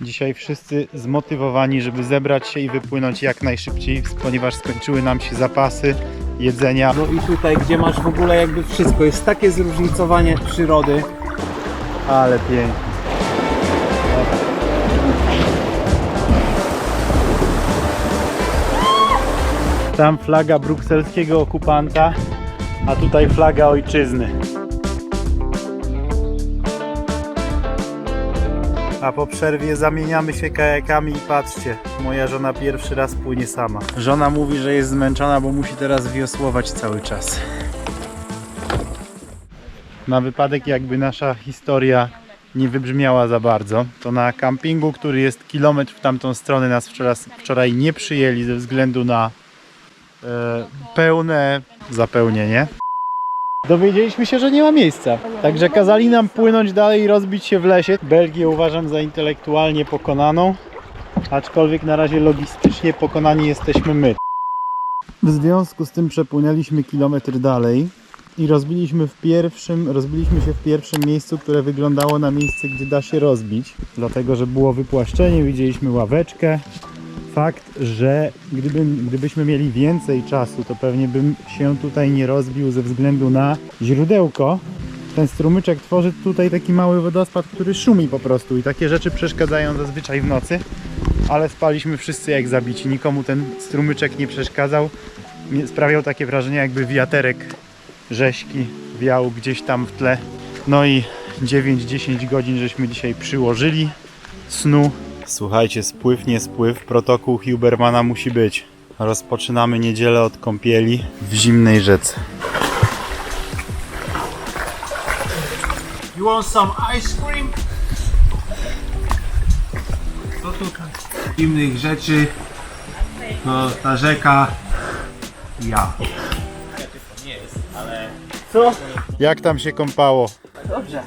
Dzisiaj wszyscy zmotywowani, żeby zebrać się i wypłynąć jak najszybciej, ponieważ skończyły nam się zapasy jedzenia. No i tutaj, gdzie masz w ogóle jakby wszystko, jest takie zróżnicowanie przyrody. Ale pięknie. Tam flaga brukselskiego okupanta, a tutaj flaga ojczyzny. A po przerwie zamieniamy się kajakami i patrzcie, moja żona pierwszy raz płynie sama. Żona mówi, że jest zmęczona, bo musi teraz wiosłować cały czas. Na wypadek jakby nasza historia nie wybrzmiała za bardzo, to na kampingu, który jest kilometr w tamtą stronę nas wczoraj, wczoraj nie przyjęli ze względu na e, pełne zapełnienie. Dowiedzieliśmy się, że nie ma miejsca. Także kazali nam płynąć dalej i rozbić się w lesie. Belgię uważam za intelektualnie pokonaną, aczkolwiek na razie logistycznie pokonani jesteśmy my. W związku z tym przepłynęliśmy kilometr dalej i rozbiliśmy w pierwszym, rozbiliśmy się w pierwszym miejscu, które wyglądało na miejsce, gdzie da się rozbić, dlatego że było wypłaszczenie, widzieliśmy ławeczkę. Fakt, że gdyby, gdybyśmy mieli więcej czasu, to pewnie bym się tutaj nie rozbił ze względu na źródełko. Ten strumyczek tworzy tutaj taki mały wodospad, który szumi po prostu i takie rzeczy przeszkadzają zazwyczaj w nocy, ale spaliśmy wszyscy jak zabici. Nikomu ten strumyczek nie przeszkadzał. Sprawiał takie wrażenie, jakby wiaterek rzeźki wiał gdzieś tam w tle. No i 9-10 godzin żeśmy dzisiaj przyłożyli snu. Słuchajcie, spływ, nie spływ, protokół Hubermana musi być. Rozpoczynamy niedzielę od kąpieli w zimnej rzece. You want some ice cream? Co tutaj? Innych rzeczy. To ta rzeka. Ja. Co? Jak tam się kąpało? Dobrze.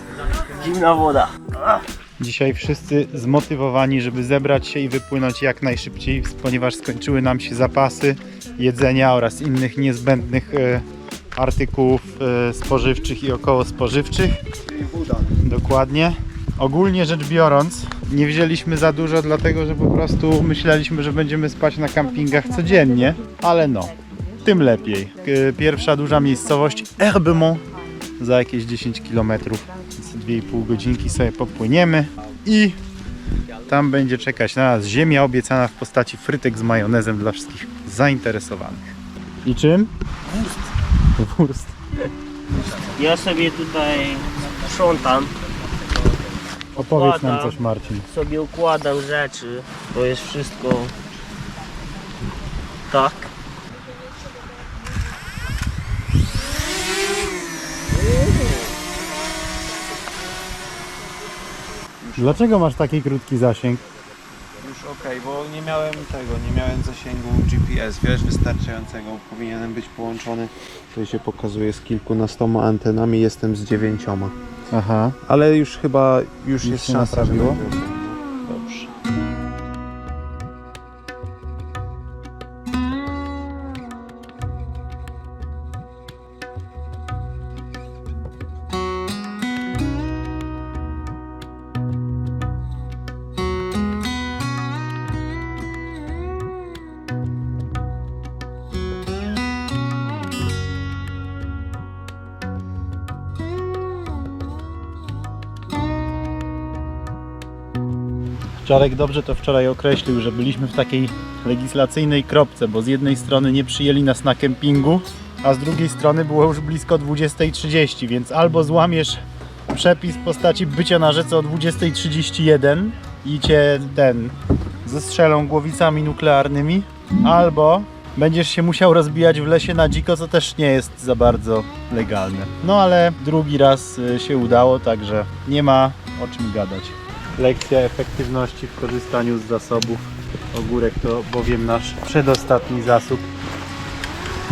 Zimna woda. Dzisiaj wszyscy zmotywowani, żeby zebrać się i wypłynąć jak najszybciej, ponieważ skończyły nam się zapasy jedzenia oraz innych niezbędnych e, artykułów e, spożywczych i około spożywczych. Dokładnie. Ogólnie rzecz biorąc, nie wzięliśmy za dużo, dlatego że po prostu myśleliśmy, że będziemy spać na kampingach codziennie, ale no, tym lepiej. E, Pierwsza duża miejscowość Herbemont za jakieś 10 km, więc 2,5 godzinki sobie popłyniemy i tam będzie czekać na nas ziemia obiecana w postaci frytek z majonezem dla wszystkich zainteresowanych. I czym? Wurst. Wurst. Ja sobie tutaj sprzątam, Opowiedz nam Układam. coś Marcin. sobie układam rzeczy. To jest wszystko tak. Dlaczego masz taki krótki zasięg? Już okej, bo nie miałem tego, nie miałem zasięgu GPS, wiesz, wystarczającego. Powinienem być połączony. Tutaj się pokazuje z kilkunastoma antenami, jestem z dziewięcioma. Aha. Ale już chyba, już Już jest się szansa, naprawiło? no. Dobrze. Czarek dobrze to wczoraj określił, że byliśmy w takiej legislacyjnej kropce, bo z jednej strony nie przyjęli nas na kempingu, a z drugiej strony było już blisko 20.30, więc albo złamiesz przepis w postaci bycia na rzece o 20.31 i cię ten zestrzelą głowicami nuklearnymi, albo będziesz się musiał rozbijać w lesie na dziko, co też nie jest za bardzo legalne. No ale drugi raz y, się udało, także nie ma o czym gadać. Lekcja efektywności w korzystaniu z zasobów. Ogórek to bowiem nasz przedostatni zasób,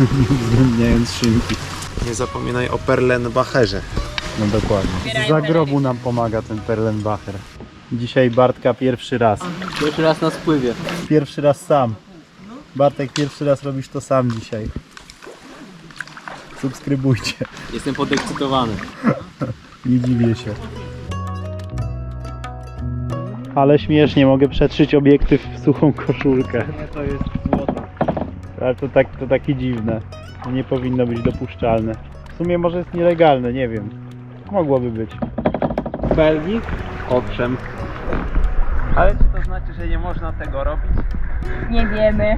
nie uwzględniając szynki. Nie zapominaj o Perlenbacherze. No dokładnie. Z zagrobu nam pomaga ten Perlenbacher. Dzisiaj Bartka pierwszy raz. Pierwszy raz na spływie. Pierwszy raz sam. Bartek, pierwszy raz robisz to sam dzisiaj. Subskrybujcie. Jestem podekscytowany. Nie dziwię się. Ale śmiesznie, mogę przetrzyć obiektyw w suchą koszulkę. Nie, to jest złoto. Ale to, tak, to takie dziwne. To nie powinno być dopuszczalne. W sumie może jest nielegalne, nie wiem. Mogłoby być. W Belgii? Owszem. Ale czy to znaczy, że nie można tego robić? Nie wiemy.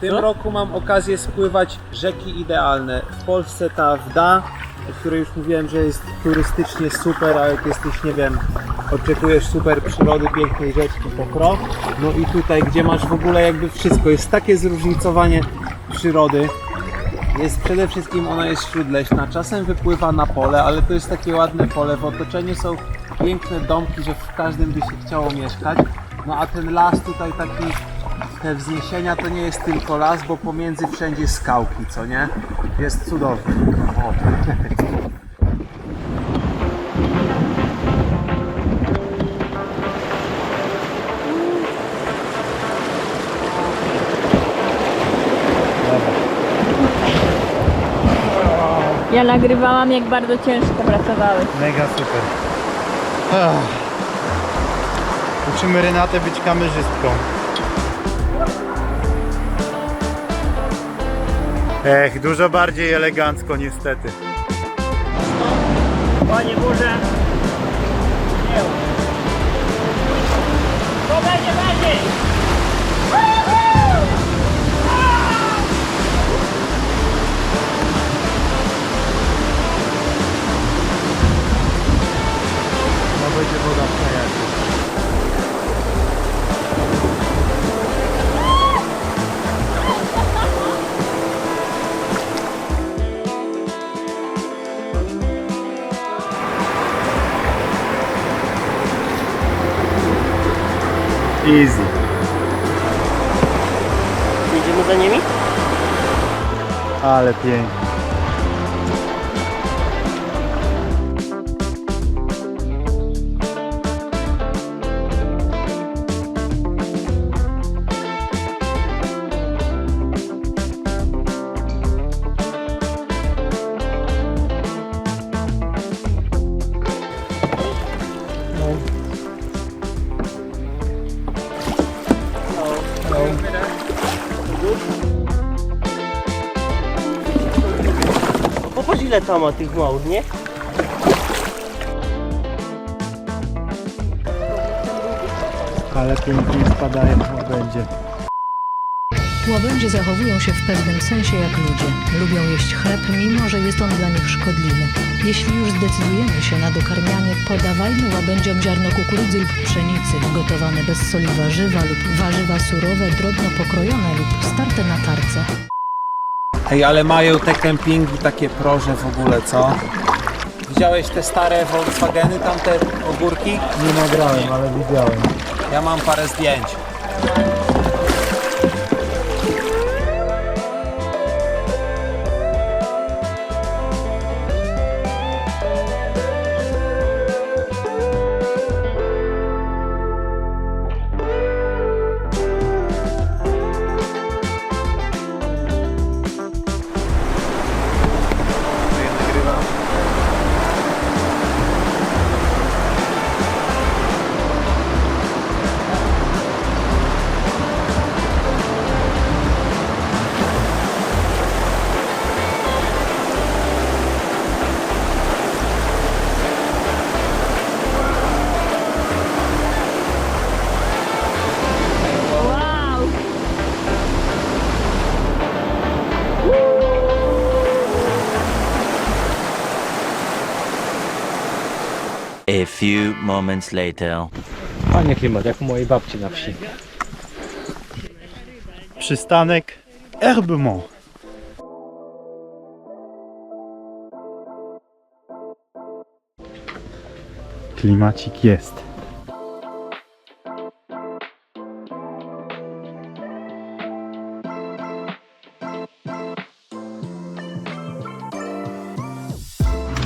Tym roku mam okazję spływać rzeki idealne. W Polsce ta Wda, o której już mówiłem, że jest turystycznie super, a jak jesteś, nie wiem, oczekujesz super przyrody, pięknej rzeczki po krok. No i tutaj, gdzie masz w ogóle jakby wszystko, jest takie zróżnicowanie przyrody. Jest przede wszystkim ona jest śródleśna, czasem wypływa na pole, ale to jest takie ładne pole. W otoczeniu są piękne domki, że w każdym by się chciało mieszkać. No a ten las tutaj taki, te wzniesienia to nie jest tylko las, bo pomiędzy wszędzie skałki, co nie? Jest cudownie. O. Ja nagrywałam, jak bardzo ciężko pracowałeś. Mega super. Ach. Uczymy Renatę być kamerzystką. Ech, dużo bardziej elegancko niestety. Panie! Nie. To będzie bardziej! Easy. Idziemy za nimi? Ale pięknie. Ile tam ma tych małych, nie? Ale pięknie spadają w łabędzie. Łabędzie zachowują się w pewnym sensie jak ludzie. Lubią jeść chleb, mimo że jest on dla nich szkodliwy. Jeśli już zdecydujemy się na dokarmianie, podawajmy łabędziom ziarno kukurydzy lub pszenicy, gotowane bez soli warzywa lub warzywa surowe, drobno pokrojone lub starte na tarce. Ej, ale mają te kempingi takie proże w ogóle, co? Widziałeś te stare Volkswageny, tamte ogórki? Nie nagrałem, ale widziałem. Ja mam parę zdjęć. A few moments later. Panie klimat, jak u mojej babci na wsi. Przystanek Herbemont. Klimacik jest.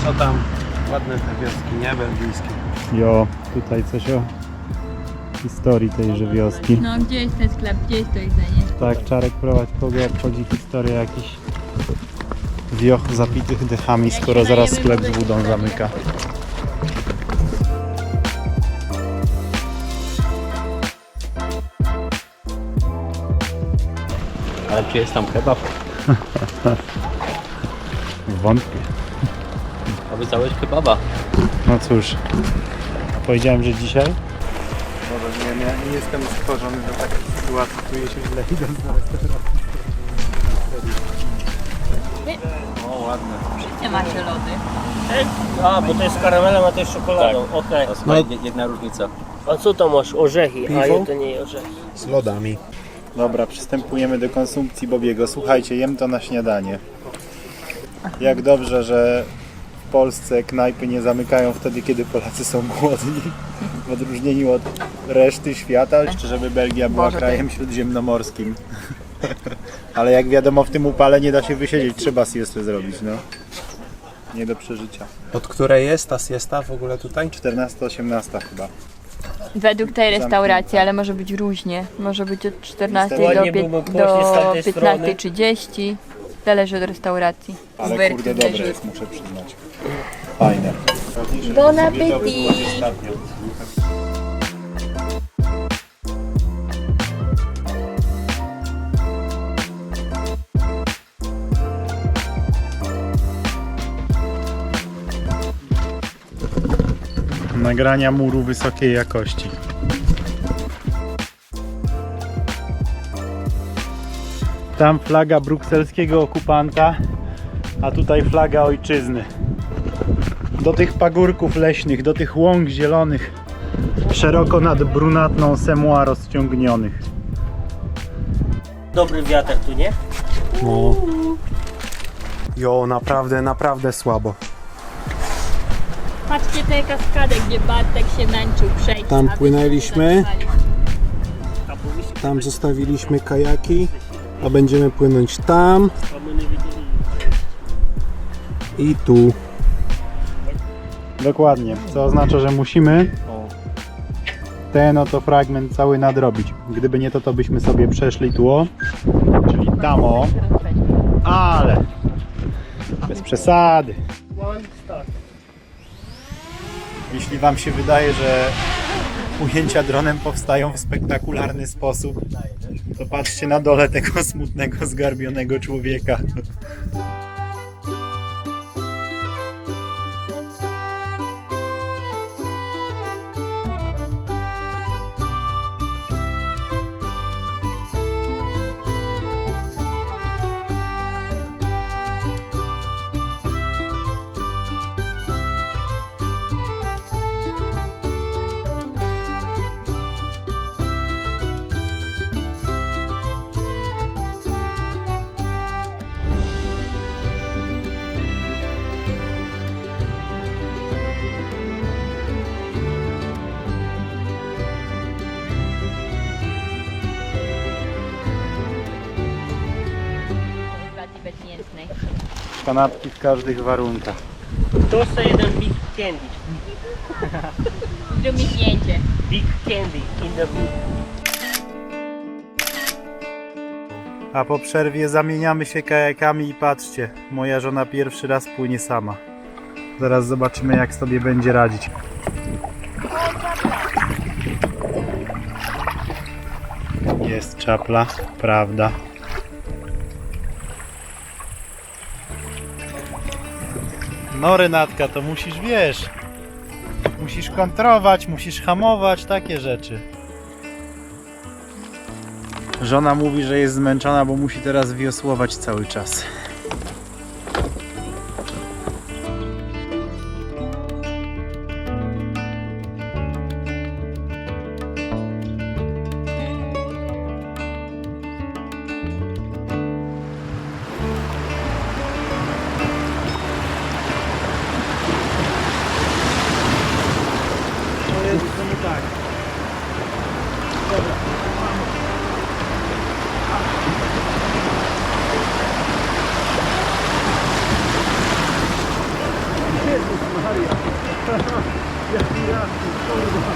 Co tam? Ładne te wioski, nie? Belgijskie. Jo, tutaj coś o historii tejże wioski. No gdzie jest ten sklep, gdzie jest to jedzenie? Tak, Czarek prowadź kogo obchodzi historię jakiś wioch zapitych dechami, skoro zaraz sklep z wodą zamyka. Ale czy jest tam kebab? Wątpię. Obiecałeś kebaba. No cóż, powiedziałem, że dzisiaj. Może nie, nie, nie jestem stworzony do takiej sytuacji, czuję się źle idąc na restaurację. O, ładne. Wszyscy macie lody. A, bo to jest karamelem, a to jest czekoladą. Okej. To jest jedna różnica. A co to masz? Orzechy. A ja to nie orzechy. Z lodami. Dobra, przystępujemy do konsumpcji Bobiego. Słuchajcie, jem to na śniadanie. Jak dobrze, że Polsce knajpy nie zamykają wtedy, kiedy Polacy są głodni. W odróżnieniu od reszty świata, jeszcze żeby Belgia była Boże, krajem śródziemnomorskim. Ale jak wiadomo, w tym upale nie da się wysiedzieć, trzeba siestę zrobić, no. Nie do przeżycia. Od której jest ta siesta w ogóle tutaj? 14-18 chyba. Według tej restauracji, ale może być różnie. Może być od 14 do, Ładnie pie- byłby z do tamtej strony. 15.30. Zależy od restauracji. Ale Uber kurde dobre jest, muszę przyznać. Fajne. Bon ostatnio. Nagrania muru wysokiej jakości. Tam flaga brukselskiego okupanta, a tutaj flaga ojczyzny. Do tych pagórków leśnych, do tych łąk zielonych, szeroko nad brunatną Semua rozciągnionych. Dobry wiatr tu, nie? No. Jo, naprawdę, naprawdę słabo. Patrzcie tę kaskadę, gdzie Bartek się męczył przejść. Tam płynęliśmy. Tam zostawiliśmy kajaki, a będziemy płynąć tam. I tu. Dokładnie, co oznacza, że musimy ten oto fragment cały nadrobić. Gdyby nie to, to byśmy sobie przeszli tło, czyli tamo, ale. Bez przesady. Jeśli Wam się wydaje, że ujęcia dronem powstają w spektakularny sposób, to patrzcie na dole tego smutnego, zgarbionego człowieka. Kanapki w każdych warunkach. Tu jest jeden big candy. Zrób mi zdjęcie. Big candy in the book. A po przerwie zamieniamy się kajakami i patrzcie, moja żona pierwszy raz płynie sama. Zaraz zobaczymy jak sobie będzie radzić. Jest czapla, prawda. No Renatka, to musisz, wiesz, musisz kontrować, musisz hamować, takie rzeczy. Żona mówi, że jest zmęczona, bo musi teraz wiosłować cały czas. Jaki jasny, kurwa.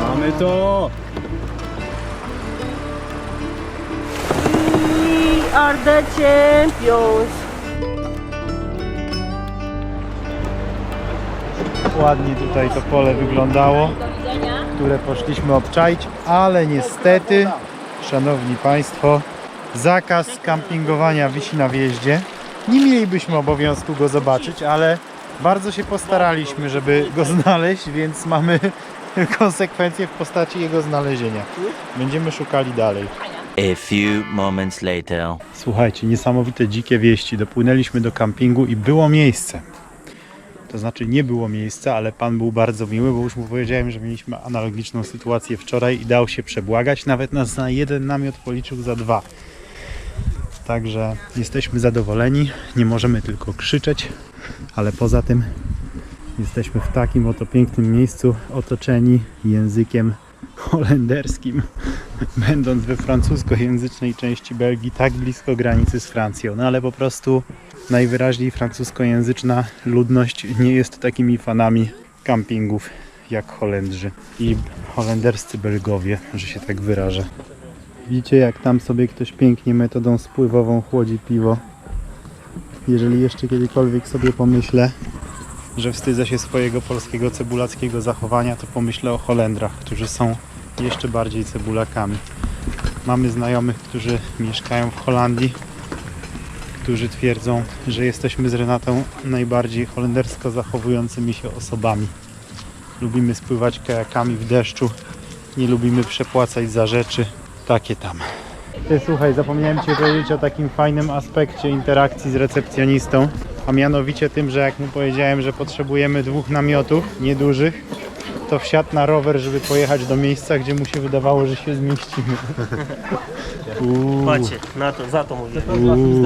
Mamy to! We are the champions. Ładnie tutaj to pole wyglądało, które poszliśmy obczaić, ale niestety, szanowni Państwo, zakaz kampingowania wisi na wjeździe. Nie mielibyśmy obowiązku go zobaczyć, ale bardzo się postaraliśmy, żeby go znaleźć, więc mamy konsekwencje w postaci jego znalezienia. Będziemy szukali dalej. A few moments later. Słuchajcie, niesamowite dzikie wieści. Dopłynęliśmy do kampingu i było miejsce. To znaczy nie było miejsca, ale pan był bardzo miły, bo już mu powiedziałem, że mieliśmy analogiczną sytuację wczoraj i dał się przebłagać. Nawet nas na jeden namiot policzył za dwa. Także jesteśmy zadowoleni. Nie możemy tylko krzyczeć, ale poza tym jesteśmy w takim oto pięknym miejscu, otoczeni językiem holenderskim będąc we francuskojęzycznej części Belgii, tak blisko granicy z Francją. No ale po prostu najwyraźniej francuskojęzyczna ludność nie jest takimi fanami kampingów jak Holendrzy i holenderscy Belgowie, że się tak wyrażę. Widzicie jak tam sobie ktoś pięknie metodą spływową chłodzi piwo. Jeżeli jeszcze kiedykolwiek sobie pomyślę, że wstydzę się swojego polskiego cebulackiego zachowania, to pomyślę o Holendrach, którzy są jeszcze bardziej cebulakami. Mamy znajomych, którzy mieszkają w Holandii, którzy twierdzą, że jesteśmy z Renatą najbardziej holendersko zachowującymi się osobami. Lubimy spływać kajakami w deszczu, nie lubimy przepłacać za rzeczy, takie tam. Ty słuchaj, zapomniałem Ci powiedzieć o takim fajnym aspekcie interakcji z recepcjonistą, a mianowicie tym, że jak mu powiedziałem, że potrzebujemy dwóch namiotów niedużych, to wsiadł na rower, żeby pojechać do miejsca, gdzie mu się wydawało, że się zmieścimy. Uuu, Patrzcie, na to, za to mówię. uuu.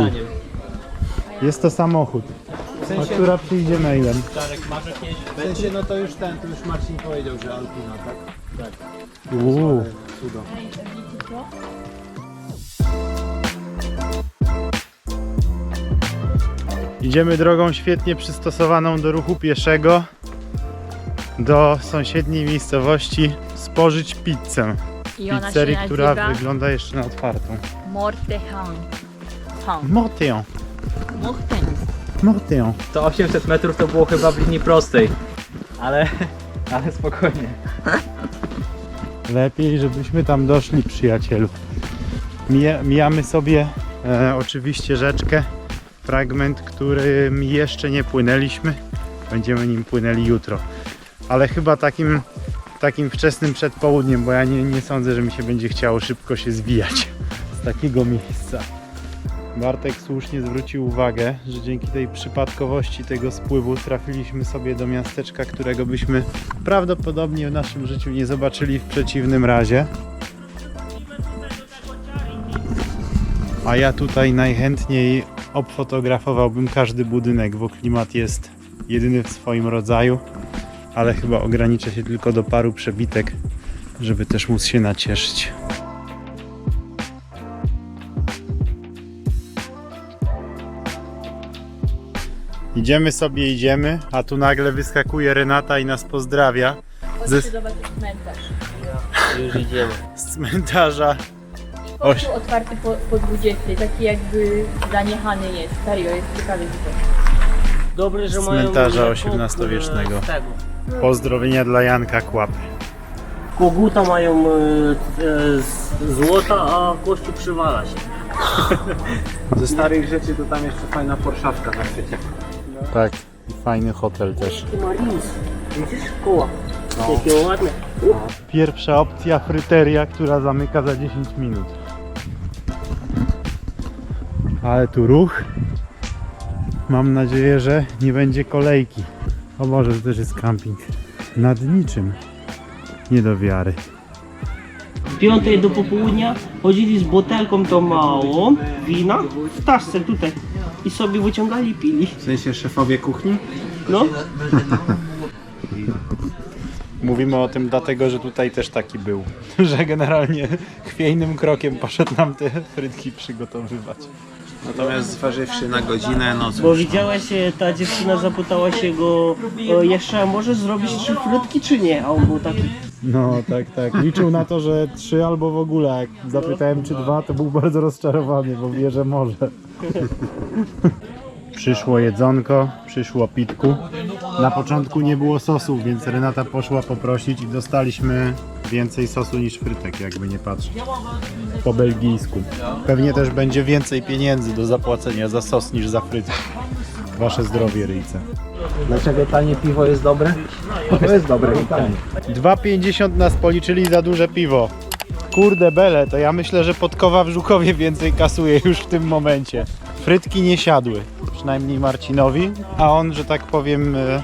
Jest to samochód, a która przyjdzie mailem. W sensie, no to już ten, to już Marcin powiedział, że Alpina, tak? Uuu. Cudo. Idziemy drogą świetnie przystosowaną do ruchu pieszego do sąsiedniej miejscowości spożyć pizzę. I ona Pizzerii, się która nazywa wygląda jeszcze na otwartą. Mortehan. Han. Morten. To 800 metrów to było chyba w linii prostej. Ale, ale spokojnie. Lepiej, żebyśmy tam doszli, przyjacielu. Mija, mijamy sobie e, oczywiście rzeczkę, fragment, którym jeszcze nie płynęliśmy. Będziemy nim płynęli jutro. Ale chyba takim, takim wczesnym przedpołudniem, bo ja nie, nie sądzę, że mi się będzie chciało szybko się zwijać z takiego miejsca. Bartek słusznie zwrócił uwagę, że dzięki tej przypadkowości tego spływu trafiliśmy sobie do miasteczka, którego byśmy prawdopodobnie w naszym życiu nie zobaczyli w przeciwnym razie. A ja tutaj najchętniej obfotografowałbym każdy budynek, bo klimat jest jedyny w swoim rodzaju, ale chyba ograniczę się tylko do paru przebitek, żeby też móc się nacieszyć. Idziemy sobie, idziemy, a tu nagle wyskakuje Renata i nas pozdrawia ze zobaczyć cmentarz. Już idziemy. z cmentarza. Oś. Kościół otwarty po, po 20, taki jakby zaniechany jest. Serio, jest ciekawy widok. Dobre, że mają... cmentarza XVIII-wiecznego. e, tego. Pozdrowienia dla Janka Kłapy. Koguta mają e, e, z złota, a kościół przywala się. Ze starych rzeczy to tam jeszcze fajna porszawka na świecie. Tak, i fajny hotel też. Widzisz? Koła. Jakie ładne. Pierwsza opcja fryteria, która zamyka za 10 minut. Ale tu ruch. Mam nadzieję, że nie będzie kolejki. O Boże, to też jest camping. Nad niczym. Nie do wiary. Piątej do popołudnia chodzili z butelką tą małą wina w taszce tutaj i sobie wyciągali i pili. W sensie szefowie kuchni? No, Mówimy o tym dlatego, że tutaj też taki był. Że generalnie chwiejnym krokiem poszedł nam te frytki przygotowywać. Natomiast zważywszy na godzinę, no cóż. bo widziałeś, e, ta dziewczyna zapytała się go e, jeszcze, a może zrobić trzy frytki czy nie? A on był taki, No tak, tak. Liczył na to, że trzy albo w ogóle. Jak zapytałem czy dwa, to był bardzo rozczarowany, bo wie, że może. Przyszło jedzonko, przyszło pitku. Na początku nie było sosu, więc Renata poszła poprosić i dostaliśmy więcej sosu niż frytek, jakby nie patrzeć. Po belgijsku. Pewnie też będzie więcej pieniędzy do zapłacenia za sos niż za frytki. Wasze zdrowie, ryjce. Dlaczego tanie piwo jest dobre? To jest dobre i tanie. 2,50 nas policzyli za duże piwo. Kurde bele, to ja myślę, że podkowa w Żukowie więcej kasuje już w tym momencie. Frytki nie siadły, przynajmniej Marcinowi, a on, że tak powiem, e, e,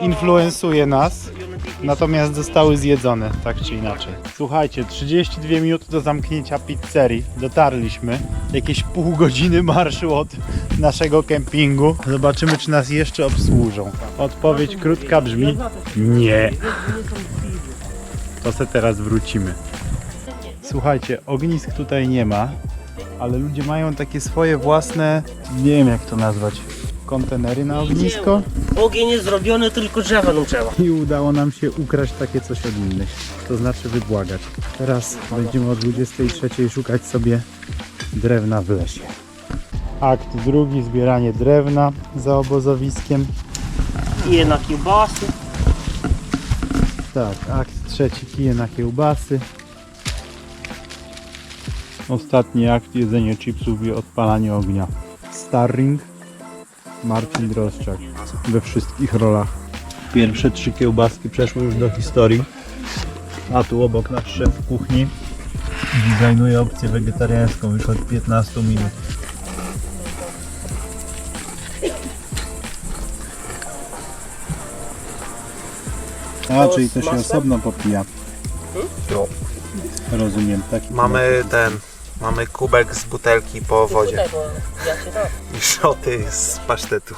influencuje nas, natomiast zostały zjedzone, tak czy inaczej. Słuchajcie, 32 minuty do zamknięcia pizzerii, dotarliśmy. Jakieś pół godziny marszu od naszego kempingu. Zobaczymy, czy nas jeszcze obsłużą. Odpowiedź krótka brzmi nie. To se teraz wrócimy. Słuchajcie, ognisk tutaj nie ma, ale ludzie mają takie swoje własne, nie wiem jak to nazwać, kontenery na ognisko Ogień jest zrobiony, tylko drzewa nam trzeba. i udało nam się ukraść takie coś od innych, to znaczy wybłagać. Teraz będziemy o 23 szukać sobie drewna w lesie. Akt drugi, zbieranie drewna za obozowiskiem. Kije na kiełbasy. Tak, akt trzeci kije na kiełbasy. Ostatni akt jedzenie chipsów i odpalanie ognia. Starring, Marcin Droszczak we wszystkich rolach. Pierwsze trzy kiełbaski przeszły już do historii. A tu obok nasz szef kuchni designuje opcję wegetariańską już od 15 minut. A, czyli to się osobno popija. Rozumiem, taki Mamy ten, mamy kubek z butelki po wodzie i szoty z pasztetu.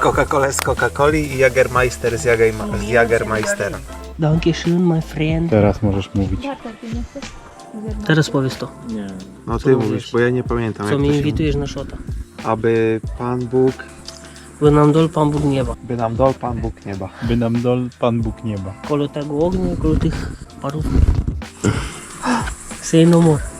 Coca-Cola z Coca-Coli i Jagermeister z, Jagerma- z Jagermeistera. Danke schön, my friend. Teraz możesz mówić. Teraz powiedz to, No ty mówisz? mówisz, bo ja nie pamiętam co jak mnie to się invitujesz na szota. mówi. Aby Pan Bóg, By nam dol Pan Bóg nieba. by nam dał Pan Bóg nieba. By nam dol Pan Bóg nieba. Koło tego ognia, koło tych parów. Say no more.